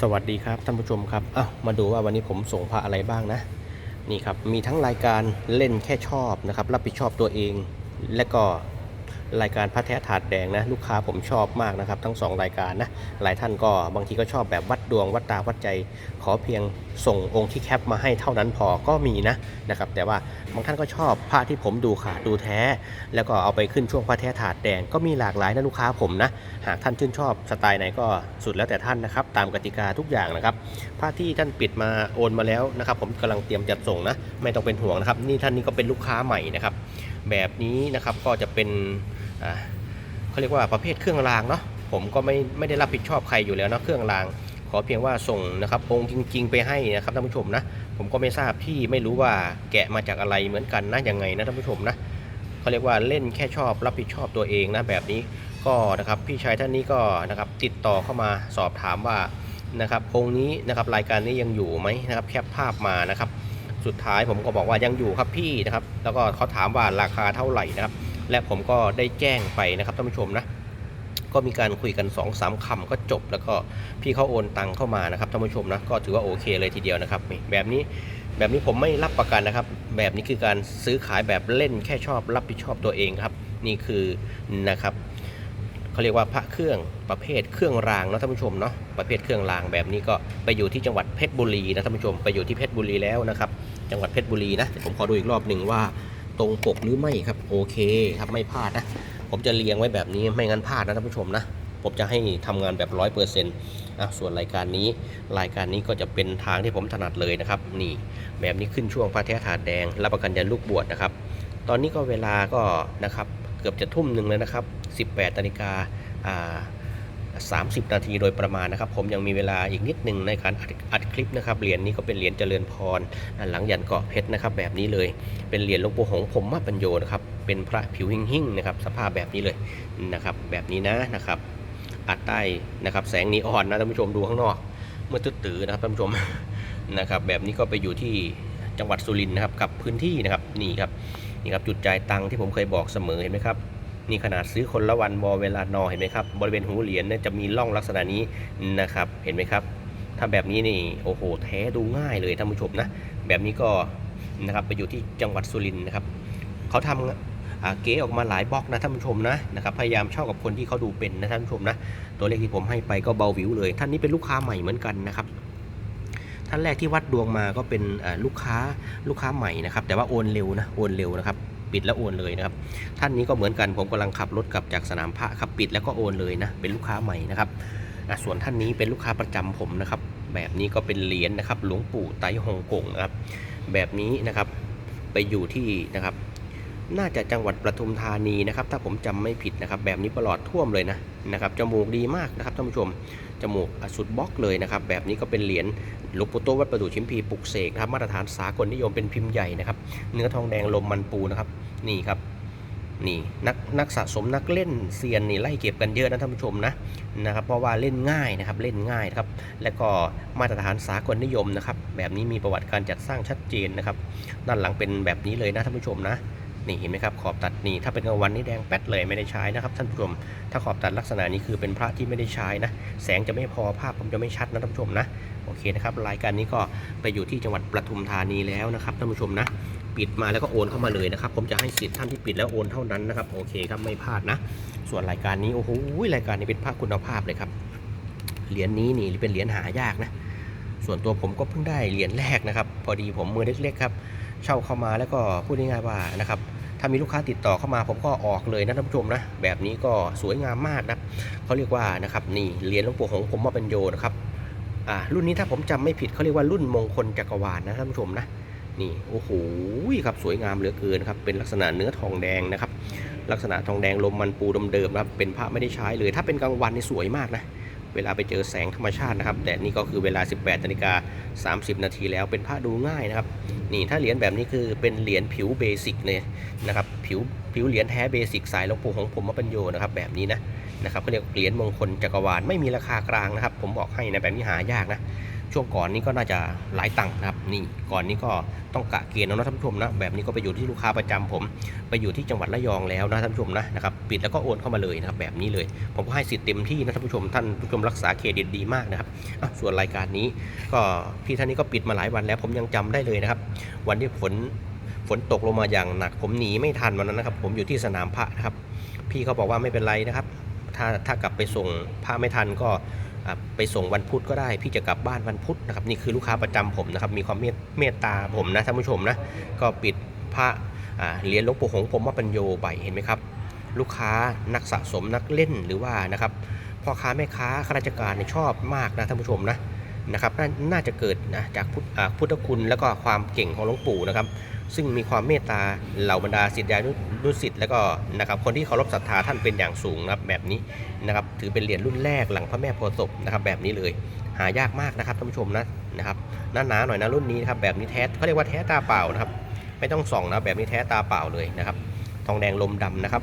สวัสดีครับท่านผู้ชมครับอ้าวมาดูว่าวันนี้ผมส่งพระอะไรบ้างนะ นี่ครับ มีทั้งรายการเล่นแค่ชอบนะครับ รับผิดชอบตัวเอง และก็ รายการพระแท้ถาดแดงนะลูกค้าผมชอบมากนะครับ ทั้งสองรายการนะหลายท่านก็บางทีก็ชอบแบบวัดดวงวัดตาวัดใจ ขอเพียงส่งองค์ที่แคปมาให้เท่านั้นพอก็มีนะนะครับแต่ว่าบางท่านก็ชอบพระที่ผมดูขาดดูแท้ แล้วก็เอาไปขึ้นช่วงพระแท้ถาดแดงก็มีหลากหลายนะลูกค้าผมนะหากท่านชื่นชอบสไตล์ไหนก็สุดแล้วแต่ท่านนะครับตามกติกาทุกอย่างนะครับผ้าที่ท่านปิดมาโอนมาแล้วนะครับผมกำลังเตรียมจัดส่งนะไม่ต้องเป็นห่วงนะครับนี่ท่านนี้ก็เป็นลูกค้าใหม่นะครับ แบบนี้นะครับก็จะเป็นเขาเรียกว่าประเภทเครื่องรางเนาะผมก็ไม่ไม่ได้รับผิดชอบใครอยู่แล้วเนาะเครื่องราง ขอเพียงว่าส่งนะครับองค์จริง ๆ ไปให้นะครับท่านผู้ชมนะผมก็ไม่ทราบที่ไม่รู้ว่าแกะมาจากอะไรเหมือนกันนะยังไงนะท่านผู้ชมนะเขาเรียกว่าเล่นแค่ชอบรับผิดชอบตัวเองนะแบบนี้ก็นะครับพี่ชายท่านนี้ก็นะครับติดต่อเข้ามาสอบถามว่านะครับองค์นี้นะครับรายการนี้ยังอยู่ไหมนะครับแคปภาพมานะครับ สุดท้ายผมก็บอกว่ายังอยู่ครับพี่นะครับ แล้วก็เขาถามว่าราคาเท่าไหร่นะครับ และผมก็ได้แจ้งไปนะครับท่านผู้ชมนะก็มีการคุยกัน2อสามคำก็จบ แล้วก็พี่เขาโอนตังเข้ามานะครับท่านผู้ชมนะก็ถือว่าโอเคเลยทีเดียวนะครับนี่แบบนี้แบบนี้ผมไม่รับประกันนะครับ แบบนี้คือการซื้อขายแบบเล่นแค่ชอบรับผิดชอบตัวเองครับ นี่คือนะครับ เขาเรียกว่าพระเครื่องประเภทเครื่องรางนะท่านผู้ชมเนาะประเภทเครื่องรางแบบนี้ก็ไปอยู่ที่จังหวัดเพชรบุรีนะท่านผู้ชมไปอยู่ที่เพชรบุรีแล้วนะครับ จังหวัดเพชรบุรีนะผมขอดูอีกรอบหนึ่งว่าตรงปกหรือไม่ครับโอเคครับไม่พลาดนะ ผมจะเรียงไว้แบบนี้ไม่งั้นพลาดนะท่านผู้ชมนะผมจะให้ทำงานแบบร้อยเปอร์เซ็นต์อะส่วนรายการนี้รายการนี้ก็จะเป็นทางที่ผมถนัดเลยนะครับ นี่แบบนี้ขึ้นช่วงพระแท้ถาดแดงรับประกันยันลูกบวชนะครับ ตอนนี้ก็เวลาก็นะครับ กือบจะทุ่มหนึ่งแล้วนะครับ 18นาฬิกา30 นาทีโดยประมาณนะครับ ผมยังมีเวลาอีกนิดหนึ่งในการอัดอัดคลิปนะครับเหรียญนี้ก็เป็นเหรียญเจริญพรหลังยันเกาะเพชรนะครับ แบบนี้เลยเป็นเหรียญหลวงปู่หงส์ผมมาปัญโยนะครับเป็นพระผิวหิ่งๆนะครับ สภาพแบบนี้เลยนะครับแบบนี้นะนะครับ อัดใต้นะครับแสงนีออนนะท่านผู้ชมดูข้างนอกเมื่อตื้อๆนะครับท่านผู้ชมนะครับ แบบนี้ก็ไปอยู่ที่จังหวัดสุรินทร์นะครับกับพื้นที่นะครับนี่ครับ นี่ครับจุดจ่ายตังค์ที่ผมเคยบอกเสมอเห็นไหมครับนี่ขนาดซื้อคนละวันวอเวลานอเห็นไหมครับบริเวณหูเหรียญเนี่ยจะมีร่องลักษณะนี้นะครับเห็นไหมครับ ถ้าแบบนี้นี่โอ้โหแท้ดูง่ายเลยท่านผู้ชมนะแบบนี้ก็นะครับไปอยู่ที่จังหวัดสุรินทร์นะครับเขาทำเก๋ออกมาหลายบล็อกนะท่านผู้ชมนะนะครับพยายามเช่ากับคนที่เขาดูเป็นนะท่านผู้ชมนะตัวเลขที่ผมให้ไปก็เบาวิวเลย ท่านนี้เป็นลูกค้าใหม่เหมือนกันนะครับ ท่านแรกที่วัดดวงมาก็เป็นลูกค้าลูกค้าใหม่นะครับ แต่ว่าโอนเร็วนะโอนเร็วนะครับปิดแล้วโอนเลยนะครับ ท่านนี้ก็เหมือนกันผมกำลังขับรถกลับจากสนามพระครับปิดแล้วก็โอนเลยนะเป็นลูกค้าใหม่นะครับส่วนท่านนี้เป็นลูกค้าประจำผมนะครับ แบบนี้ก็เป็นเหรียญนะครับ หลวงปู่ไต้ฮงกงนะครับ แบบนี้นะครับไปอยู่ที่นะครับน่าจะจังหวัดปทุมธานีนะครับ ถ้าผมจำไม่ผิดนะครับ แบบนี้ประหลอดท่วมเลยนะนะครับจมูกดีมากนะครับท่านผู้ชม จมูกอสุดบล็อกเลยนะครับ แบบนี้ก็เป็นเหรียญหลวงปู่โตวัดประดู่ชิมพีปลุกเสกนะครับมาตรฐานสากลนิยมเป็นพิมพ์ใหญ่นะครับ เนื้อทองแดงลมมันปูนะครับ นี่ครับนี่นักนักสะสมนักเล่นเซียนนี่ไล่เก็บกันเยอะนะท่านผู้ชมนะนะครับเพราะว่าเล่นง่ายนะครับเล่นง่ายนะครับและก็มาตรฐานสากลนิยมนะครับแบบนี้มีประวัติการจัดสร้างชัดเจนนะครับด้านหลังเป็นแบบนี้เลยนะท่านผู้ชมนะ นี่เห็นไหมครับขอบตัดนี่ถ้าเป็นกลางวันนี่แดงแป๊ดเลยไม่ได้ใช้นะครับท่านผู้ชม ถ้าขอบตัดลักษณะนี้คือเป็นพระที่ไม่ได้ใช้นะ แสงจะไม่พอภาพผมจะไม่ชัดนะท่านผู้ชมนะโอเคนะครับรายการนี้ก็ไปอยู่ที่จังหวัดปทุมธานีแล้วนะครับท่านผู้ชมนะปิดมาแล้วก็โอนเข้ามาเลยนะครับ ผมจะให้สิทธิ์ท่านที่ปิดแล้วโอนเท่านั้นนะครับโอเคครับไม่พลาดนะ ส่วนรายการนี้โอ้โหรายการนี้เป็นพระคุณภาพเลยครับเหรียญนี้นี่เป็นเหรียญหายากนะ ส่วนตัวผมก็เพิ่งได้เหรียญแรกนะครับ พอดีผมมือเล็กๆครับ เช่าเข้ามาแล้วก็พูดง่ายๆว่านะครับ ถ้ามีลูกค้าติดต่อเข้ามาผมก็ออกเลยนะท่านผู้ชมนะ แบบนี้ก็สวยงามมากนะเขาเรียกว่านะครับนี่เหรียญหลวงปู่ของผมมาเป็นโยนะครับอ่ารุ่นนี้ถ้าผมจำไม่ผิดเขาเรียกว่ารุ่นมงคลจักรวาลนะท่านผู้ชมนะนี่โอ้โหครับสวยงามเหลือเกินครับเป็นลักษณะเนื้อทองแดงนะครับลักษณะทองแดงลมมันปูเดิมๆนะครับเป็นพระไม่ได้ใช้เลย ถ้าเป็นกลางวันนี่สวยมากนะ เวลาไปเจอแสงธรรมชาตินะครับ แต่นี่ก็คือเวลา 18นาฬิกา30 นาทีแล้วเป็นพระดูง่ายนะครับ นี่ถ้าเหรียญแบบนี้คือเป็นเหรียญผิวเบสิกเลยนะครับผิวผิวเหรียญแท้เบสิกสายหลวงปู่ของผมมาปัญโยนะครับแบบนี้นะนะครับเขาเรียกเหรียญมงคลจักรวาลไม่มีราคากลางนะครับ ผมบอกให้นะแบบนี้หายากนะ ช่วงก่อนนี้ก็น่าจะหลายตังค์นะครับนี่ก่อนนี้ก็ต้องกะเกณฑ์นะท่านผู้ชมนะแบบนี้ก็ไปอยู่ที่ลูกค้าประจำผม ไปอยู่ที่จังหวัดระยองแล้วนะท่านผู้ชมนะนะครับปิดแล้วก็โอนเข้ามาเลยนะครับแบบนี้เลย ผมก็ให้สิทธิ์เต็มที่นะท่านผู้ชมท่านผู้ชมรักษาเครดิตดีมากนะครับส่วนรายการนี้ก็พี่ท่านนี้ก็ปิดมาหลายวันแล้ว ผมยังจำได้เลยนะครับ วันที่ฝนฝนตกลงมาอย่างหนัก ผมหนีไม่ทันวันนั้นนะครับ ผมอยู่ที่สนามพระนะครับ พี่เขาบอกว่าไม่เป็นไรนะครับ ถ้าถ้ากลับไปส่งพระไม่ทันก็ ไปส่งวันพุธก็ได้ พี่จะกลับบ้านวันพุธนะครับนี่คือลูกค้าประจำผมนะครับมีความเมตตาผมนะท่านผู้ชมนะก็ปิดพระเหรียญหลวงปู่หงส์ผมว่าปัญโยไปเห็นไหมครับ ลูกค้านักสะสมนักเล่นหรือว่านะครับพ่อค้าแม่ค้าข้าราชการชอบมากนะท่านผู้ชมนะ นะครับนน่าจะเกิดนะจากพุทธอ่าพุทธคุณ แล้วก็ความเก่งของหลวงปู่นะครับ ซึ่งมีความเมตตาเหล่าบรรดาศิษยานุนุศิษย์แล้วก็นะครับคนที่เคารพศรัทธาท่านเป็นอย่างสูงนะครับแบบนี้นะครับถือเป็นเหรียญรุ่นแรกหลังพระแม่โพธิ์ศพนะครับแบบนี้เลยหายากมากนะครับท่านผู้ชมนะนะครับหนาๆหน่อยนะรุ่นนี้นะครับแบบนี้แท้เขาเรียกว่าแท้ตาเปล่านะครับไม่ต้องส่องนะแบบนี้แท้ตาเปล่าเลยนะครับทองแดงลมดำนะครับ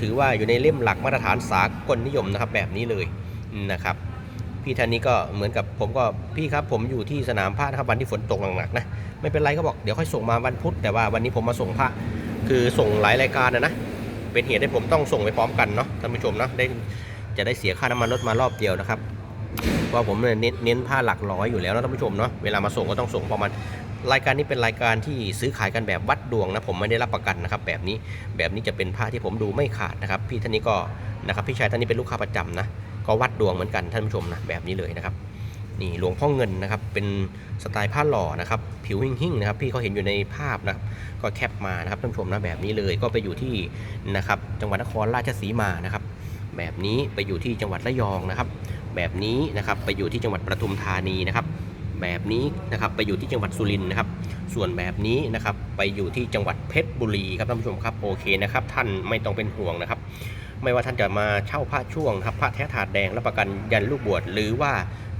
ถือว่าอยู่ในเล่มหลักมาตรฐานสากลนิยมนะครับแบบนี้เลยนะครับ พี่ท่านนี้ก็เหมือนกับผมก็พี่ครับผมอยู่ที่สนามพระนะครับวันที่ฝนตกหนักๆนะไม่เป็นไรก็บอกเดี๋ยวค่อยส่งมาวันพุธแต่ว่าวันนี้ผมมาส่งพระคือส่งหลายรายการนะนะเป็นเหตุให้ผมต้องส่งไปพร้อมกันเนาะท่านผู้ชมเนาะได้จะได้เสียค่าน้ำมันรถมารอบเดียวนะครับเพราะผมเนี่ยเน้นเน้นผ้าหลักร้อยอยู่แล้วนะท่านผู้ชมเนาะเวลามาส่งก็ต้องส่งประมาณรายการนี้เป็นรายการที่ซื้อขายกันแบบวัดดวงนะผมไม่ได้รับประกันนะครับแบบนี้แบบนี้จะเป็นผ้าที่ผมดูไม่ขาดนะครับพี่ท่านนี้ก็นะครับพี่ชายท่านนี้เป็นลูกค้าประจำนะ ก็วัดดวงเหมือนกันท่านผู้ชมนะแบบนี้เลยนะครับนี่หลวงพ่อเงินนะครับเป็นสไตล์ผ้าหล่อนะครับผิวหิ่งๆนะครับพี่เขาเห็นอยู่ในภาพนะครับก็แคปมานะครับท่านผู้ชมนะแบบนี้เลยก็ไปอยู่ที่นะครับจังหวัดนครราชสีมานะครับแบบนี้ไปอยู่ที่จังหวัดระยองนะครับ แบบนี้นะครับไปอยู่ที่จังหวัดปทุมธานีนะครับ แบบนี้นะครับไปอยู่ที่จังหวัดสุรินทร์นะครับ ส่วนแบบนี้นะครับไปอยู่ที่จังหวัดเพชรบุรีครับท่านผู้ชมครับโอเคนะครับท่านไม่ต้องเป็นห่วงนะครับ ไม่ว่าท่านจะมาเช่าพระช่วงครับพระแท้ถาดแดงรับประกันยันลูกบวชหรือว่า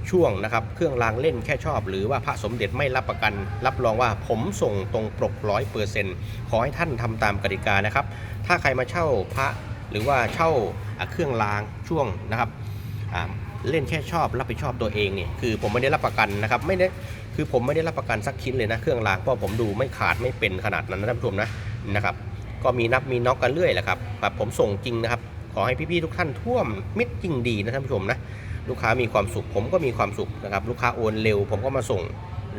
ช่วงนะครับเครื่องรางเล่นแค่ชอบ หรือว่าพระสมเด็จไม่รับประกัน รับรองว่าผมส่งตรงปรกร้อยเปอร์เซ็นต์ขอให้ท่านทำตามกติกานะครับ ถ้าใครมาเช่าพระหรือว่าเช่าเครื่องรางช่วงนะครับเล่นแค่ชอบรับผิดชอบตัวเองเนี่ยคือผมไม่ได้รับประกันนะครับไม่ได้คือผมไม่ได้รับประกันสักชิ้นเลยนะเครื่องรางเพราะผมดูไม่ขาดไม่เป็นขนาดนั้นนะท่านผู้ชมนะนะครับ ก็มีนับมีน็อกกันเรื่อยแหละครับแบบผมส่งจริงนะครับ ขอให้พี่ๆทุกท่านท่วมมิตรจริงดีนะท่านผู้ชมนะลูกค้ามีความสุขผมก็มีความสุขนะครับลูกค้าโอนเร็ว ผมก็มาส่ง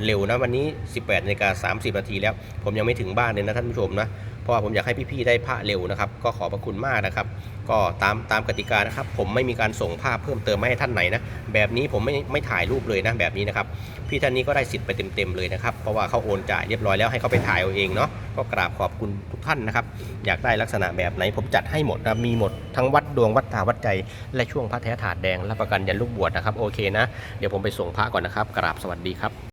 เร็วนะวันนี้ 18นาฬิกา30นาทีแล้ว ผมยังไม่ถึงบ้านเลยนะท่านผู้ชมนะ ราะว่าผมอยากให้พี่ๆได้ผ้าเร็วนะครับ ก็ขอบพระคุณมากนะครับ ก็ตามตามกติกานะครับ ผมไม่มีการส่งภาพเพิ่มเติมมาให้ท่านไหนนะแบบนี้ผมไม่ไม่ถ่ายรูปเลยนะแบบนี้นะครับพี่ท่านนี้ก็ได้สิทธิ์ไปเต็มๆเลยนะครับเพราะว่าเขาโอนจ่ายเรียบร้อยแล้วให้เขาไปถ่ายเอาเองเนาะก็กราบขอบคุณทุกท่านนะครับ อยากได้ลักษณะแบบไหนผมจัดให้หมดนะมีหมดทั้งวัดดวงวัดตาวัดใจ และช่วงพระแท้ถาดแดงรับประกันยันลูกบวชนะครับโอเคนะเดี๋ยวผมไปส่งพระก่อนนะครับกราบสวัสดีครับ